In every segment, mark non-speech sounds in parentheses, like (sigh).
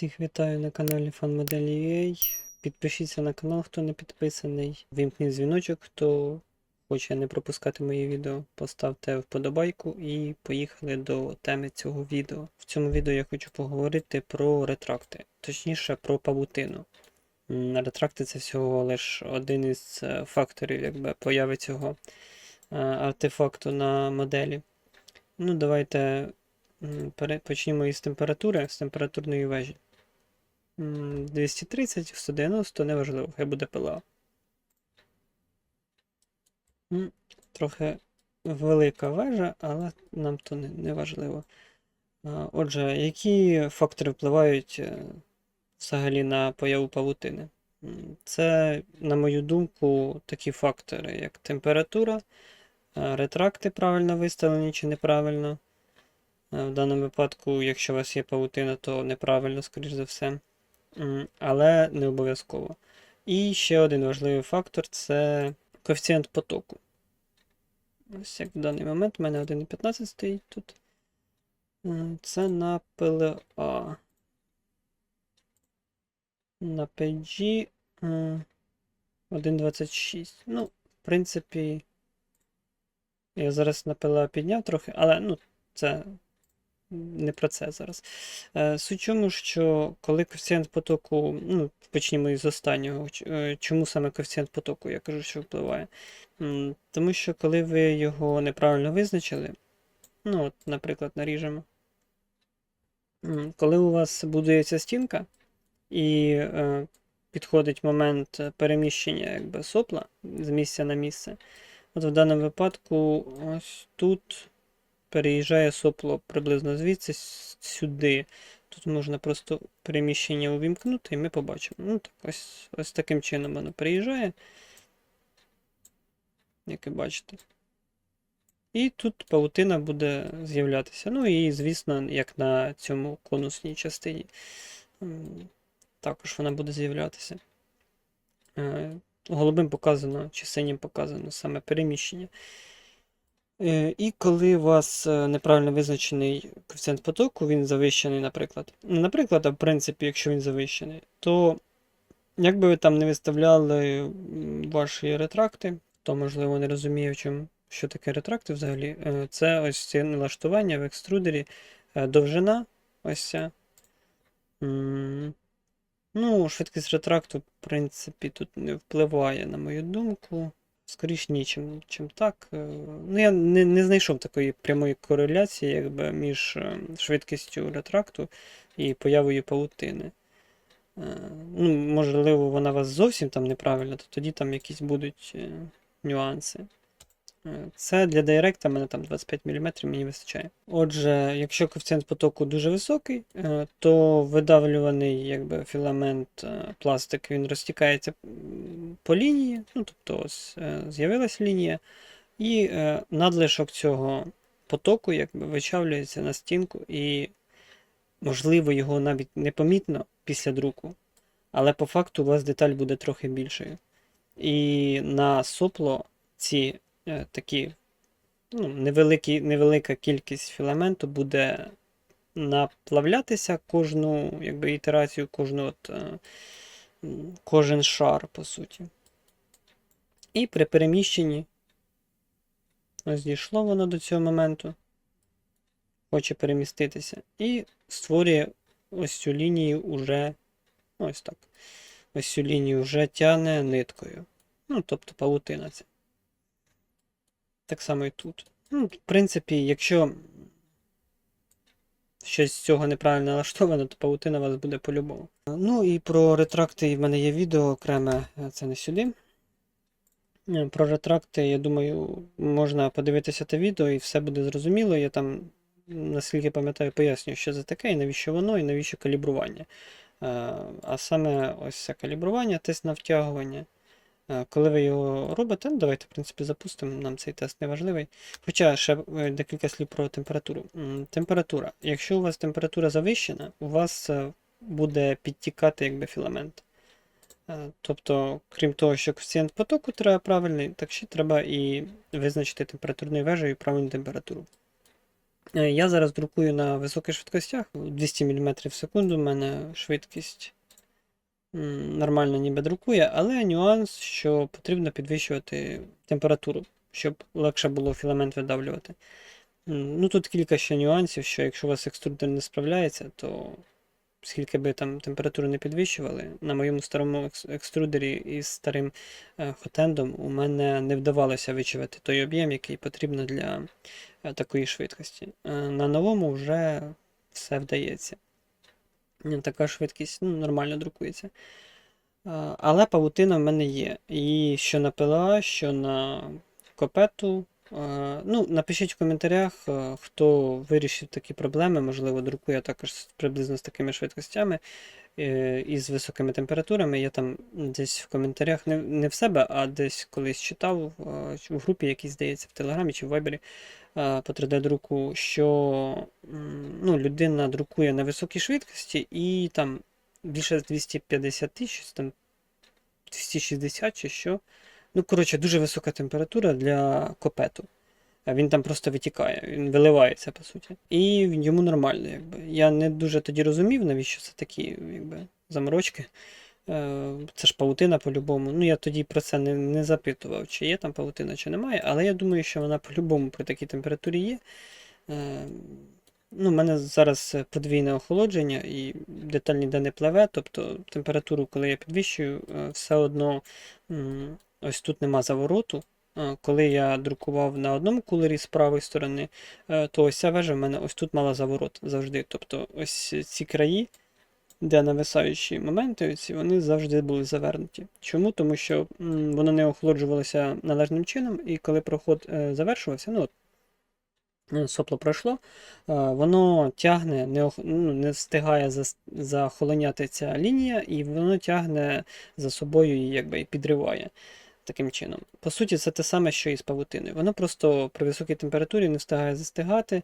Всіх вітаю на каналі FanModel.ua. Підпишіться на канал, хто не підписаний. Вімкніть дзвіночок, хто хоче не пропускати мої відео. Поставте вподобайку і поїхали до теми цього відео. В цьому відео я хочу поговорити про ретракти, точніше про павутину. Ретракти це всього лише один із е, факторів якби, появи цього е, артефакту на моделі. Ну, давайте Почнімо із температури, з температурної вежі. М, 230, 190, неважливо, хай буде ПЛА. Трохи велика вежа, але нам то не, важливо. Отже, які фактори впливають е, взагалі на появу павутини? Це, на мою думку, такі фактори, як температура, ретракти правильно виставлені чи неправильно. Е, В даному випадку, якщо у вас є павутина, то неправильно, скоріш за все. Але не обов'язково. І ще один важливий фактор це коефіцієнт потоку. Ось як в даний момент у мене 1,15 стоїть тут. Це на PLA. На PG 1,26. Ну, в принципі, я зараз на PLA підняв трохи, але ну, це не про це зараз. Е, Суть чому, що коли коефіцієнт потоку, ну, почнімо із останнього, е, чому саме коефіцієнт потоку, я кажу, що впливає. Тому що коли ви його неправильно визначили, ну, от, наприклад, наріжемо. Коли у вас будується стінка і е, підходить момент переміщення якби, сопла з місця на місце, от в даному випадку ось тут переїжджає сопло приблизно звідси сюди. Тут можна просто переміщення увімкнути, і ми побачимо. Ну, так, ось, ось таким чином воно переїжджає. Як ви бачите. І тут павутина буде з'являтися. Ну і, звісно, як на цьому конусній частині. Також вона буде з'являтися. Е, Голубим показано чи синім показано саме переміщення. Е, І коли у вас е, неправильно визначений коефіцієнт потоку, він завищений, наприклад. Наприклад, а в принципі, якщо він завищений, то як би ви там не виставляли ваші ретракти, то можливо не розуміє, в чому, що таке ретракти взагалі. Е, Це ось ці налаштування в екструдері, довжина, ось ця. Ну, швидкість ретракту, в принципі, тут не впливає, на мою думку. Скоріш ні, чим, чим так. Е, Ну, я не, не знайшов такої прямої кореляції якби, між е, швидкістю ретракту і появою павутини. Е, Ну, можливо, вона вас зовсім там неправильна, то тоді там якісь будуть нюанси. Це для директа мене там 25 мм мені вистачає. Отже, якщо коефіцієнт потоку дуже високий, е, то видавлюваний якби, філамент е, пластик він розтікається по лінії. Ну, тобто ось е, з'явилась лінія, і надлишок цього потоку якби, вичавлюється на стінку, і можливо його навіть непомітно після друку, але по факту у вас деталь буде трохи більшою. І на сопло ці такі ну, невеликі, невелика кількість філаменту буде наплавлятися кожну якби, ітерацію, кожну от, е, кожен шар, по суті. І при переміщенні ось дійшло воно до цього моменту, хоче переміститися, і створює ось цю лінію уже ось так. Ось цю лінію вже тягне ниткою. Ну, тобто павутина це. Так само і тут. Ну, в принципі, якщо щось з цього неправильно (laughs) налаштовано, то павутина у вас буде по-любому. Ну і про ретракти в мене є відео окреме, е, це не сюди. Е, Про ретракти, я думаю, можна подивитися те відео і все буде зрозуміло. Я там, наскільки пам'ятаю, пояснюю, що це таке, і навіщо воно, і навіщо калібрування. Е, А саме ось це калібрування, тест на втягування. Е, Коли ви його робите, ну давайте, в принципі, запустимо, нам цей тест не важливий. Хоча ще е, декілька слів про температуру. Температура. Якщо у вас температура завищена, у вас е, буде підтікати якби філамент. Тобто, крім того, що коефіцієнт потоку треба правильний, так ще треба і визначити температурною вежею правильну температуру. Я зараз друкую на високих швидкостях, 200 мм в секунду, у мене швидкість нормально ніби друкує, але нюанс, що потрібно підвищувати температуру, щоб легше було філамент видавлювати. Ну тут кілька ще нюансів, що якщо у вас екструдер не справляється, то скільки би там температуру не підвищували, на моєму старому екструдері із старим е, хотендом у мене не вдавалося вичавити той об'єм, який потрібно для е, такої швидкості. Е, На новому вже все вдається. Е, Така швидкість ну, нормально друкується. Але павутина в мене є. І що на ПЛА, що на копету. Ну, напишіть в коментарях, хто вирішив такі проблеми, можливо, друкує також приблизно з такими швидкостями е, і з високими температурами. Я там десь в коментарях, не, в себе, а десь колись читав в групі, якій, здається, в Телеграмі чи в Вайбері по 3D-друку, що ну, людина друкує на високій швидкості і там більше 250 тисяч, там 260 чи що. Ну, коротше, дуже висока температура для копету. Він там просто витікає, він виливається, по суті. І йому нормально, якби. Я не дуже тоді розумів, навіщо це такі якби, заморочки. Е, Це ж павутина по-любому. Ну, я тоді про це не, не запитував, чи є там павутина, чи немає, але я думаю, що вона по-любому при такій температурі є. Е, Ну, у мене зараз подвійне охолодження і деталь ніде не пливе, тобто температуру, коли я підвищую, е, все одно ось тут нема завороту. Коли я друкував на одному кулері з правої сторони, то ось ця вежа в мене ось тут мала заворот завжди. Тобто ось ці краї, де нависаючі моменти, оці, вони завжди були завернуті. Чому? Тому що м, воно не охолоджувалося належним чином, і коли проход е, завершувався, ну е, сопло пройшло, е, воно тягне, не, ну, не встигає захолоняти ця лінія, і воно тягне за собою і якби підриває таким чином. По суті, це те саме, що і з павутиною. Воно просто при високій температурі не встигає застигати,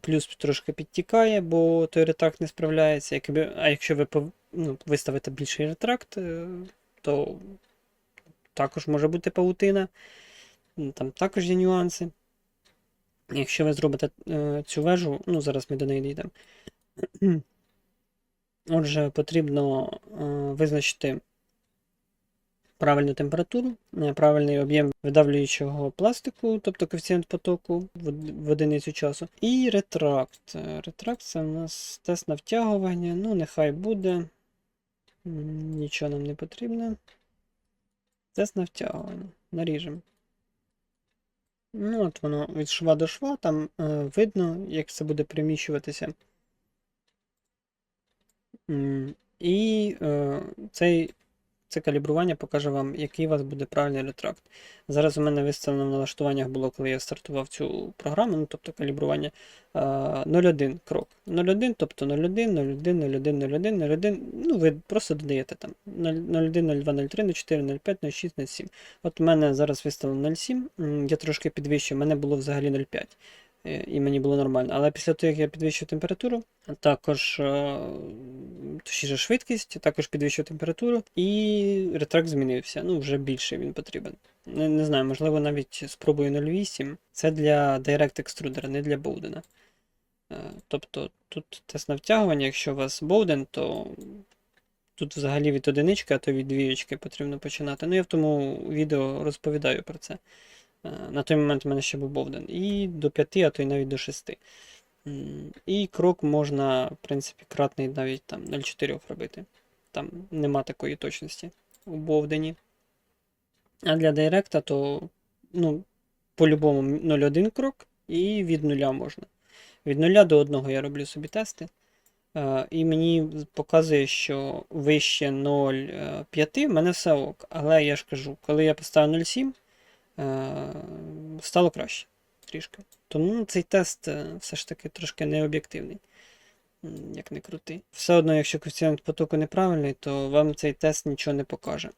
плюс трошки підтікає, бо той ретракт не справляється. Якби, а якщо ви ну, виставите більший ретракт, е, то також може бути павутина. Там також є нюанси. Якщо ви зробите е, цю вежу, ну зараз ми до неї дійдемо. (clears throat) Отже, потрібно е, визначити правильну температуру, е, правильний об'єм видавлюючого пластику, тобто коефіцієнт потоку в, одиницю часу. І ретракт. Е, Ретракт це у нас тест на втягування. Ну, нехай буде. Нічого нам не потрібно. Тест на втягування. Наріжемо. Ну, от воно від шва до шва, там е, видно, як це буде приміщуватися. І е, цей, це калібрування покаже вам, який у вас буде правильний ретракт. Зараз у мене виставлено в налаштуваннях було, коли я стартував цю програму, ну тобто калібрування е, 0,1 крок. 0,1, тобто 0,1, 0,1, 0,1, 0,1, 0,1. Ну, ви просто додаєте там 0,1, 0,2, 0,3, 0,4, 0,5, 0,6, 0,7. От у мене зараз виставлено 0,7, я трошки підвищив, у мене було взагалі 0,5. Е, І мені було нормально. Але після того, як я підвищив температуру, також е, точніше швидкість, також підвищив температуру, і ретракт змінився. Ну, вже більше він потрібен. Не, не знаю, можливо, навіть спробую 0,8. Це для Direct Extruder, не для. Е, Тобто тут тест на втягування, якщо у вас Bowden, то тут взагалі від одинички, а то від двієчки потрібно починати. Ну, я в тому відео розповідаю про це. Е, На той момент у мене ще був Bowden. І до 5, а то й навіть до 6. І крок можна, в принципі, кратний навіть там 0,4 робити. Там нема такої точності у Бовдені. А для Директа то, ну, по-любому 0,1 крок і від нуля можна. Від нуля до одного я роблю собі тести. Е, І мені показує, що вище 0,5 в мене все ок. Але я ж кажу, коли я поставив 0,7, е, стало краще трішки. Тому цей тест е, все ж таки трошки необ'єктивний, як не крути. Все одно, якщо коефіцієнт потоку неправильний, то вам цей тест нічого не покаже.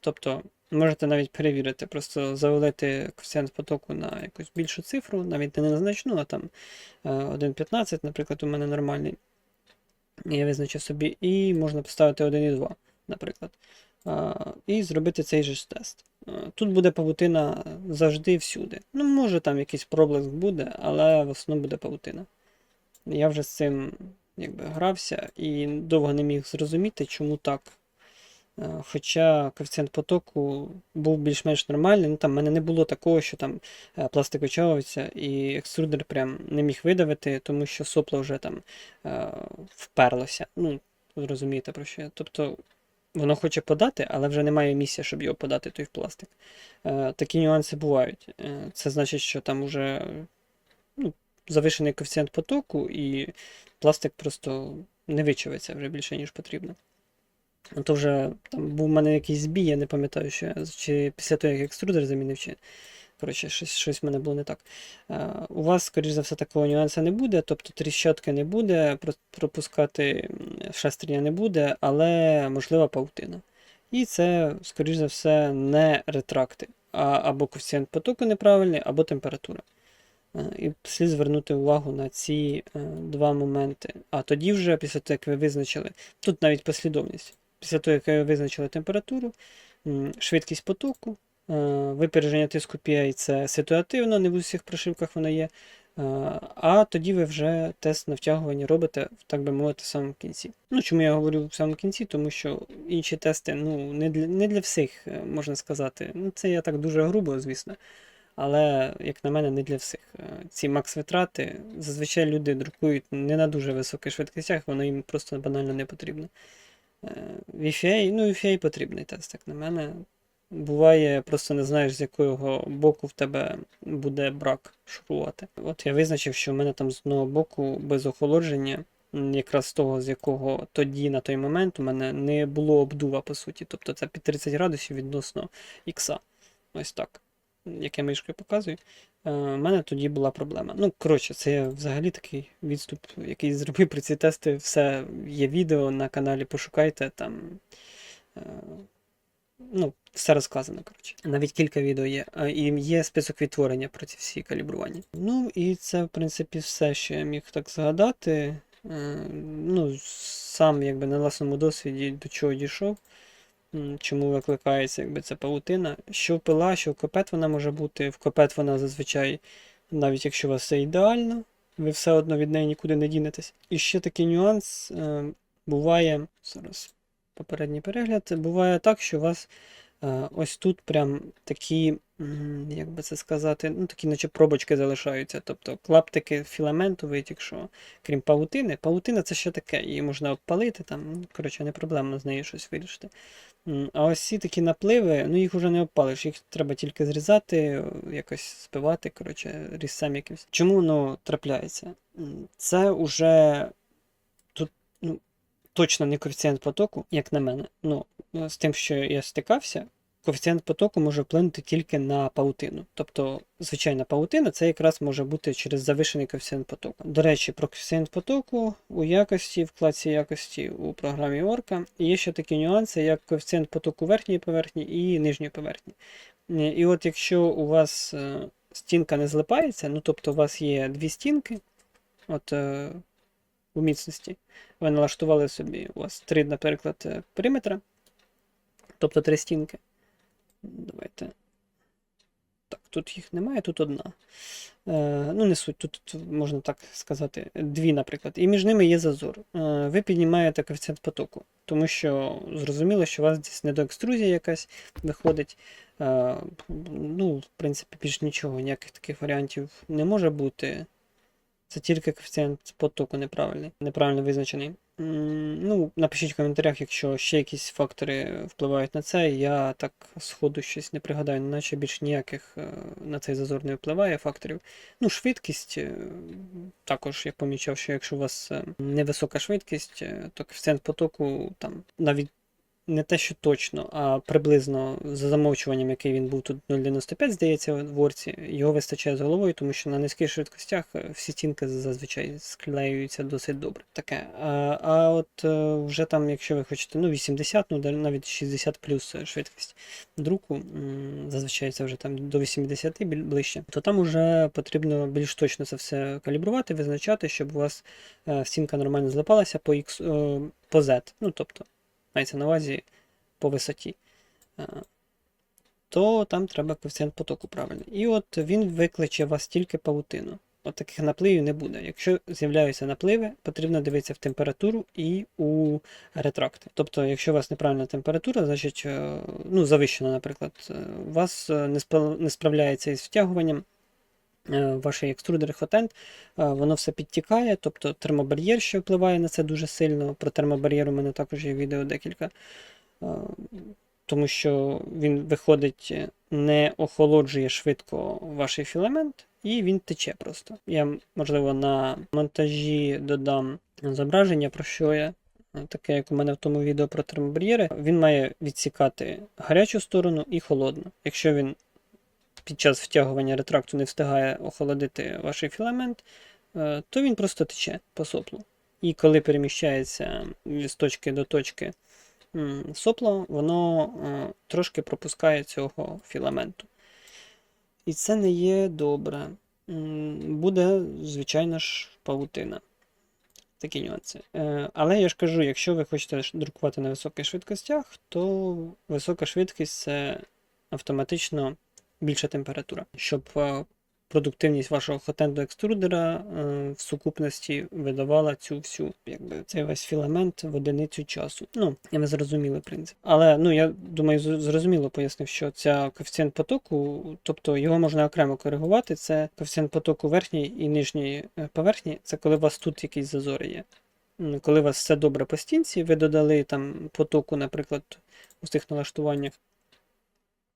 Тобто, можете навіть перевірити, просто завалити коефіцієнт потоку на якусь більшу цифру, навіть не на значну, а там е, 1,15, наприклад, у мене нормальний. Я визначив собі, і можна поставити 1,2, наприклад. І зробити цей же тест. Е, Тут буде павутина завжди всюди. Ну, може там якийсь проблиск буде, але в основному буде павутина. Я вже з цим якби грався і довго не міг зрозуміти, чому так. Е, Хоча коефіцієнт потоку був більш-менш нормальний, ну там в мене не було такого, що там е, пластик вичавився і екструдер прям не міг видавити, тому що сопло вже там вперлося. Ну, розумієте про що я. Тобто воно хоче подати, але вже немає місця, щоб його подати той в пластик. Е, такі нюанси бувають. Е, це значить, що там вже ну, завишений коефіцієнт потоку, і пластик просто не вичавиться вже більше, ніж потрібно. То вже там був у мене якийсь збій, я не пам'ятаю, що я, чи після того, як екструдер замінив, чи коротше, щось, щось в мене було не так. Е, у вас, скоріш за все, такого нюансу не буде, тобто тріщотки не буде, пропускати шестерня не буде, але можлива паутина. І це, скоріш за все, не ретракти, а або коефіцієнт потоку неправильний, або температура. Е, І слід звернути увагу на ці е, два моменти. А тоді вже, після того, як ви визначили, тут навіть послідовність. Після того, як ви визначили температуру, швидкість потоку, випередження тиску PA це ситуативно, не в усіх прошивках воно є. е, А тоді ви вже тест на втягування робите, так би мовити, в самому кінці. Ну, чому я говорю в самому кінці? Тому що інші тести ну, не, для, не для всіх, е, можна сказати. Ну, це я так дуже грубо, звісно. Але, як на мене, не для всіх. Е, Ці макс-витрати зазвичай люди друкують не на дуже високих швидкостях, воно їм просто банально не потрібно. Е, VFA, ну, VFA потрібний тест, як на мене. Буває, просто не знаєш, з якого боку в тебе буде брак шурувати. От я визначив, що в мене там з одного боку без охолодження, якраз того, з якого тоді на той момент у мене не було обдува, по суті. Тобто це під 30 градусів відносно ікса. Ось так. Як я мишкою показую. Е, У мене тоді була проблема. Ну, коротше, це взагалі такий відступ, який зробив про ці тести. Все є відео на каналі, пошукайте там. е, Ну, все розказано, коротше. Навіть кілька відео є. І є список відтворення про ці всі калібрування. Ну, і це, в принципі, все, що я міг так згадати. Е, Ну, сам якби на власному досвіді до чого дійшов. Чому викликається якби це павутина? Що пила, що в копет вона може бути. В копет вона зазвичай, навіть якщо у вас все ідеально, ви все одно від неї нікуди не дінетесь. І ще такий нюанс е, буває. Зараз попередній перегляд. Буває так, що у вас е, ось тут прям такі, як би це сказати, ну такі, наче пробочки залишаються. Тобто клаптики філаменту витік, що крім павутини. Павутина це що таке? Її можна обпалити, там, ну, коротше, не проблема з нею щось вирішити. А ось ці такі напливи, ну їх вже не обпалиш, їх треба тільки зрізати, якось збивати, коротше, різцем якимось. Чому воно трапляється? Це ну, точно не коефіцієнт потоку, як на мене. Ну, з тим, що я стикався, коефіцієнт потоку може вплинути тільки на паутину. Тобто, звичайна паутина це якраз може бути через завишений коефіцієнт потоку. До речі, про коефіцієнт потоку у якості, в вкладці якості у програмі Орка є ще такі нюанси, як коефіцієнт потоку верхньої поверхні і нижньої поверхні. Е, І от якщо у вас е, стінка не злипається, ну тобто у вас є дві стінки, от е, у міцності, ви налаштували собі, у вас три, наприклад, е, периметра, тобто три стінки. Давайте. Так, тут їх немає, тут одна. Е, ну, не суть, тут, тут можна так сказати, дві, наприклад. І між ними є зазор. Е, ви піднімаєте коефіцієнт потоку, тому що зрозуміло, що у вас десь недоекструзія якась виходить. Е, ну, в принципі, більш нічого, ніяких таких варіантів не може бути. Це тільки коефіцієнт потоку неправильний, неправильно визначений. Ну, напишіть в коментарях, якщо ще якісь фактори впливають на це. Я так сходу щось не пригадаю, наче більш ніяких е, на цей зазор не впливає факторів. Ну, швидкість е, також я помічав, що якщо у вас е, невисока швидкість, то коефіцієнт потоку там навіть не те, що точно, а приблизно за замовчуванням, який він був тут 0,95, здається, в ворці, його вистачає з головою, тому що на низьких швидкостях е, всі стінки зазвичай склеюються досить добре. Таке. А, а от е, вже там, якщо ви хочете, ну 80, ну навіть 60 плюс е, швидкість друку, зазвичай це вже там до 80 біль- ближче, то там вже потрібно більш точно це все калібрувати, визначати, щоб у вас стінка нормально злипалася по X, по Z. Ну тобто мається на увазі по висоті. Е, то там треба коефіцієнт потоку правильний. І от він викличе вас тільки павутину. От таких напливів не буде. Якщо з'являються напливи, потрібно дивитися в температуру і у ретракти. Тобто, якщо у вас неправильна температура, значить, е, ну, завищена, наприклад, е, у вас не справляється із втягуванням ваш екструдер хотент, е, воно все підтікає, тобто термобар'єр ще впливає на це дуже сильно. Про термобар'єр у мене також є відео декілька. Е, Тому що він виходить, е, не охолоджує швидко ваш філамент, і він тече просто. Я, можливо, на монтажі додам зображення, про що я. е, Таке, як у мене в тому відео про термобар'єри, він має відсікати гарячу сторону і холодну. Якщо він під час втягування ретракту не встигає охолодити ваш філамент, е, то він просто тече по соплу. І коли переміщається з точки до точки м, сопло, воно е, трошки пропускає цього філаменту. І це не є добре. Буде, звичайно ж, павутина. Такі нюанси. Е, Але я ж кажу, якщо ви хочете друкувати на високих швидкостях, то висока швидкість це автоматично більша температура, щоб е, продуктивність вашого хотенду екструдера е, в сукупності видавала цю всю, якби цей весь філамент в одиницю часу. Ну, і ви зрозуміли принцип. Але ну я думаю, зрозуміло пояснив, що ця коефіцієнт потоку, тобто його можна окремо коригувати. Це коефіцієнт потоку верхньої і нижньої е, поверхні. Це коли у вас тут якісь зазори є. Коли у вас все добре по стінці, ви додали там потоку, наприклад, у цих налаштуваннях.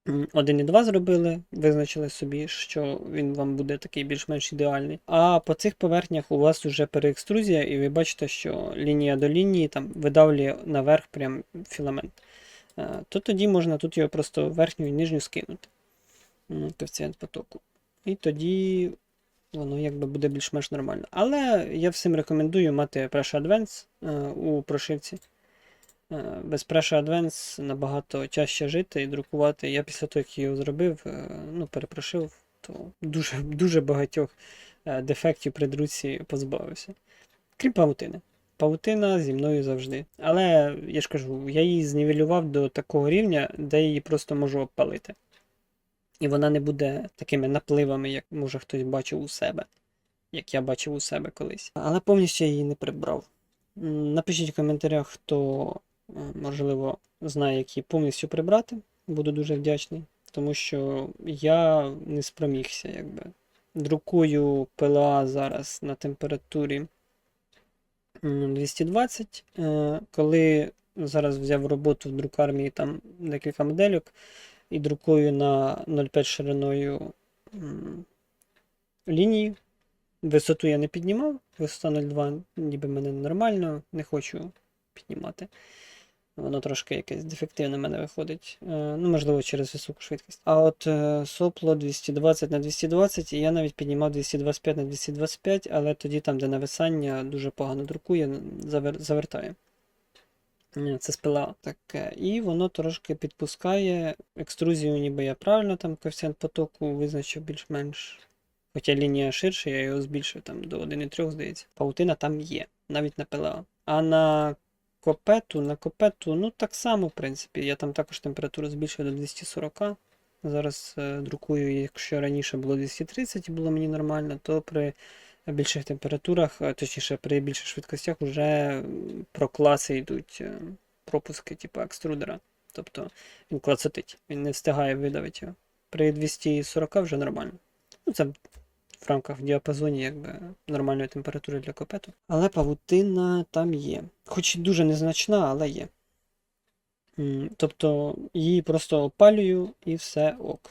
М, 1,2 зробили, визначили собі, що він вам буде такий більш-менш ідеальний. А по цих поверхнях у вас вже переекструзія, і ви бачите, що лінія до лінії там видавлює наверх прям філамент. Е, То тоді можна тут його просто верхню і нижню скинути. Коефіцієнт потоку. І тоді воно якби буде більш-менш нормально. Але я всім рекомендую мати Pressure Advance е, у прошивці. Е, Без Pressure Advance набагато чаще жити і друкувати. Я після того, як його зробив, е, ну, перепрошив, то дуже, дуже багатьох е, дефектів при друці позбавився. Крім павутини. Павутина зі мною завжди. Але я ж кажу, я її знівелював до такого рівня, де її просто можу обпалити. І вона не буде такими напливами, як може хтось бачив у себе, як я бачив у себе колись. Але повністю я її не прибрав. Напишіть в коментарях, хто, можливо, знає, як її повністю прибрати. Буду дуже вдячний, тому що я не спромігся, якби. Друкую ПЛА зараз на температурі 220. Е, Коли зараз взяв роботу в друкармії там декілька модельок і друкую на 0,5 шириною лінії. Висоту я не піднімав, висота 0,2 ніби мене нормально, не хочу піднімати. Воно трошки якесь дефективне в мене виходить. Е, Ну, можливо, через високу швидкість. А от е, сопло 220 на 220, і я навіть піднімав 225 на 225, але тоді там, де нависання, дуже погано друкує, завер- завертає. Е, Це спила таке. І воно трошки підпускає екструзію, ніби я правильно там коефіцієнт потоку визначив більш-менш. Хоча лінія ширша, я його збільшив там до 1,3, здається. Паутина там є, навіть на ПЛА. А на копету, на копету, ну так само, в принципі. Я там також температуру збільшив до 240. Зараз е, друкую, якщо раніше було 230 і було мені нормально, то при більших температурах, е, точніше, при більших швидкостях вже м, про класи йдуть е, пропуски, типу екструдера. Тобто він клацатить, він не встигає видавити його. При 240 вже нормально. Ну, це в рамках в діапазоні якби нормальної температури для копету. Але павутина там є. Хоч і дуже незначна, але є. Тобто її просто опалюю і все ок.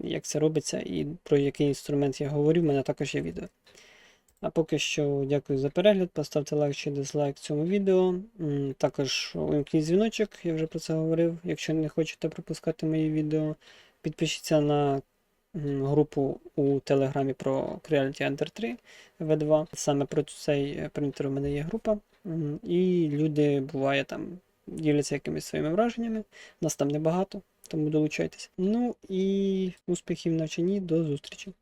Як це робиться і про який інструмент я говорю, в мене також є відео. А поки що дякую за перегляд. Поставте лайк чи дизлайк цьому відео. Також увімкніть дзвіночок, я вже про це говорив. Якщо не хочете пропускати мої відео, підпишіться на групу у Телеграмі про Creality Enter 3 V2. Саме про цей принтер у мене є група. І люди буває там діляться якимись своїми враженнями. Нас там небагато, тому долучайтесь. Ну і успіхів навчанні, до зустрічі!